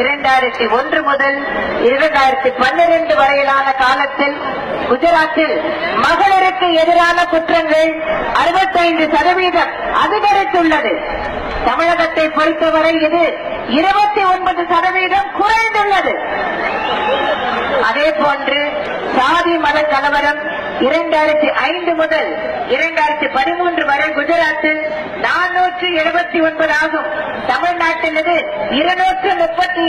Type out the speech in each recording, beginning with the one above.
இரண்டாயிரத்தி ஒன்று முதல் இரண்டாயிரத்தி பன்னிரண்டு வரையிலான காலத்தில் குஜராத்தில் மகளிருக்கு எதிரான குற்றங்கள் அறுபத்தைந்து சதவீதம் அதிகரித்துள்ளது. தமிழகத்தை பொறுத்தவரை இது இருபத்தி ஒன்பது சதவீதம் குறைந்துள்ளது. அதே போன்று சாதி மத கலவரம் இரண்டாயிரத்தி ஐந்து முதல் இரண்டாயிரத்தி பதிமூன்று வரை குஜராத்தில் நானூற்று எழுபத்தி ஒன்பது ஆகும். தமிழ்நாட்டில் இது இருநூற்று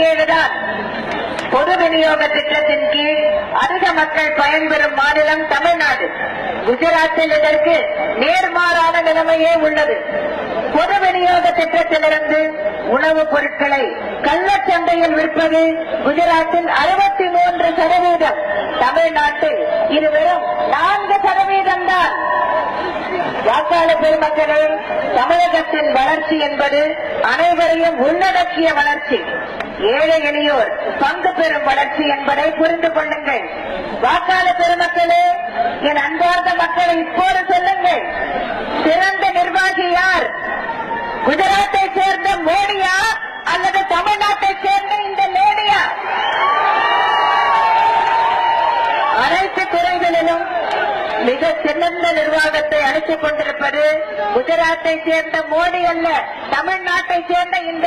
முப்பத்தி பொது விநியோக திட்டத்தின் கீழ் அதிக மக்கள் பயன்பெறும் மாநிலம் தமிழ்நாடு. குஜராத்தில் இதற்கு நேர்மாறான நிலைமையே உள்ளது. பொது விநியோக திட்டத்திலிருந்து உணவுப் பொருட்களை கள்ளச்சந்தையில் விற்பது குஜராத்தில் அறுபத்தி மூன்று சதவீதம். தமிழ்நாட்டில் இது வெறும் நான்கு சதவீதம் தான் பெருமக்களே தமிழகத்தின் வளர்ச்சி என்பது அனைவரையும் உள்ளடக்கிய வளர்ச்சி. ஏழை எளியோர் பங்கு பெறும் வளர்ச்சி என்பதை புரிந்து கொள்ளுங்கள். வாக்காளர் பெருமக்களே என் அன்பார்ந்த மக்களை இப்போது சொல்லுங்கள் சிறந்த நிர்வாகி யார் குஜராத்தை சேர்ந்த மோடியா அல்லது தமிழ்நாட்டை சேர்ந்த இந்த லேடியா அனைத்து துறைகளிலும் மிக சிறந்த நிர்வாகத்தை அளித்துக் கொண்டிருப்பது குஜராத்தை சேர்ந்த மோடி அல்ல தமிழ்நாட்டை சேர்ந்த இந்த